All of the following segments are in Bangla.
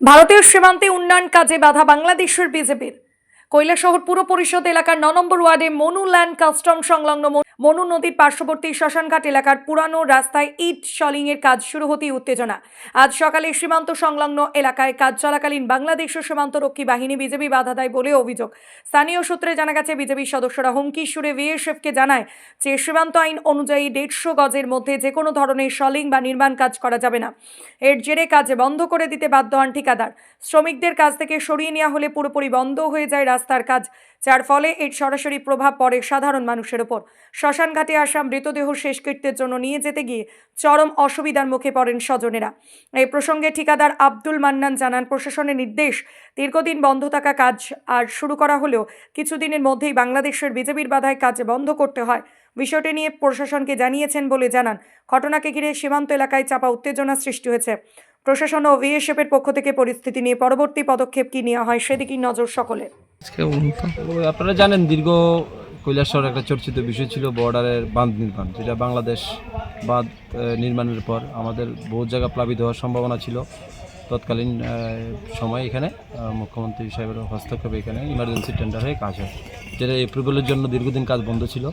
ভারতীয় সীমান্তে উন্নয়ন কাজে বাধা বাংলাদেশের বিজেপির। কৈলাসহর পুর পরিষদ এলাকার ন নম্বর ওয়ার্ডে মনু ল্যান্ড কাস্টম সংলগ্ন মন- নদীর পার্শ্ববর্তী শ্মশানঘাট এলাকার পুরানো রাস্তায় ইট শলিং এর কাজ শুরু হতেই উত্তেজনা। আজ সকালে সীমান্ত সংলগ্ন এলাকায় কাজ চলাকালীন বাংলাদেশ ও সীমান্তরক্ষী বাহিনী বিজেপি বাধা দেয় বলে অভিযোগ। স্থানীয় সূত্রে জানা গেছে বিজেপির সদস্যরা হুমকি সুরে বিএসএফকে জানায় যে, সীমান্ত আইন অনুযায়ী দেড়শো গজের মধ্যে যে কোনো ধরনের শলিং বা নির্মাণ কাজ করা যাবে না। এর জেরে কাজ বন্ধ করে দিতে বাধ্য হন ঠিকাদার। শ্রমিকদের কাজ থেকে সরিয়ে নেওয়া হলে পুরোপুরি বন্ধ হয়ে যায় রাস্তার কাজ, যার ফলে এর সরাসরি প্রভাব পড়ে সাধারণ মানুষের ওপর। শ্মশানঘাটে আসা মৃতদেহ শেষকৃত্যের জন্য নিয়ে যেতে গিয়ে চরম অসুবিধার মুখে পড়েন স্বজনেরা। এই প্রসঙ্গে ঠিকাদার আব্দুল মান্নান জানান প্রশাসনের নির্দেশ দীর্ঘদিন বন্ধ থাকা কাজ আর শুরু করা হলেও কিছুদিনের মধ্যেই বাংলাদেশের বিজেপির বাধায় কাজ বন্ধ করতে হয়। বিষয়টি নিয়ে প্রশাসনকে জানিয়েছেন বলে জানান। ঘটনাকে ঘিরে সীমান্ত এলাকায় চাপা উত্তেজনা সৃষ্টি হয়েছে। প্রশাসন ও বিএসএফের পক্ষ থেকে পরিস্থিতি নিয়ে পরবর্তী পদক্ষেপ কি নেওয়া হয় সেদিকেই নজর ওই আপনারা জানেন দীর্ঘ কৈলাসহর একটা চর্চিত বিষয় ছিল বর্ডারের বাঁধ নির্মাণ, যেটা বাংলাদেশ বাঁধ নির্মাণের পর আমাদের বহু জায়গা প্লাবিত হওয়ার সম্ভাবনা ছিল তৎকালীন সময় এখানে। মুখ্যমন্ত্রী সাহেবের হস্তক্ষেপে এখানে ইমার্জেন্সি টেন্ডার হয়ে কাজ হয়, যেটা এপ্রুভেলের জন্য দীর্ঘদিন কাজ বন্ধ ছিল।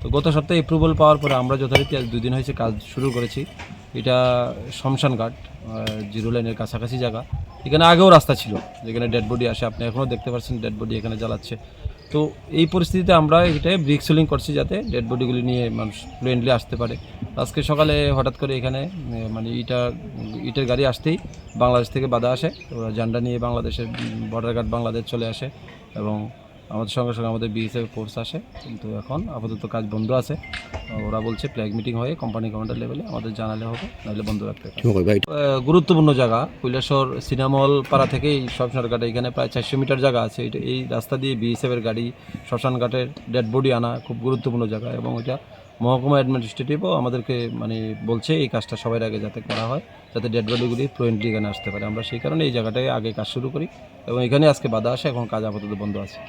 তো গত সপ্তাহে এপ্রুভাল পাওয়ার পরে আমরা যথারীতি আজ দুদিন হয়েছে কাজ শুরু করেছি। এটা শমশান ঘাট জিরো লাইনের কাছাকাছি জায়গা। এখানে আগেও রাস্তা ছিল, যেখানে ডেড বডি আসে, আপনি এখনও দেখতে পাচ্ছেন ডেড বডি এখানে জ্বালাচ্ছে। তো এই পরিস্থিতিতে আমরা এটাই ব্রিক সেলিং করছি যাতে ডেড বডিগুলি নিয়ে মানুষ ফ্লুয়েন্টলি আসতে পারে। আজকে সকালে হঠাৎ করে এখানে মানে ইটা, ইটের গাড়ি আসতেই বাংলাদেশ থেকে বাধা আসে। ওরা ঝান্ডা নিয়ে বাংলাদেশের বর্ডার গার্ড বাংলাদেশ চলে আসে এবং আমাদের সঙ্গে সঙ্গে আমাদের বিএসএফ ফোর্স আসে কিন্তু এখন আপাতত কাজ বন্ধ আছে। ওরা বলছে প্ল্যাগ মিটিং হয়ে কোম্পানি কমান্ডার লেভেলে আমাদের জানালে হবে নাহলে বন্ধ রাখতে গুরুত্বপূর্ণ জায়গা কৈলাসর সিনামল পাড়া থেকেই শ্মশান ঘাটে এখানে প্রায় চারশো মিটার জায়গা আছে। এটা এই রাস্তা দিয়ে বিএসএফের গাড়ি শ্মশান ঘাটের ডেড বডি আনা খুব গুরুত্বপূর্ণ জায়গা এবং এটা মহকুমা অ্যাডমিনিস্ট্রেটিভও আমাদেরকে মানে বলছে এই কাজটা সবার আগে যাতে করা হয় যাতে ডেড বডিগুলি ফ্লুয়েন্টলি এখানে আসতে পারে। আমরা সেই কারণে এই জায়গাটায় আগে কাজ শুরু করি এবং এখানে আজকে বাধা আসে এখন কাজ আপাতত বন্ধ আছে।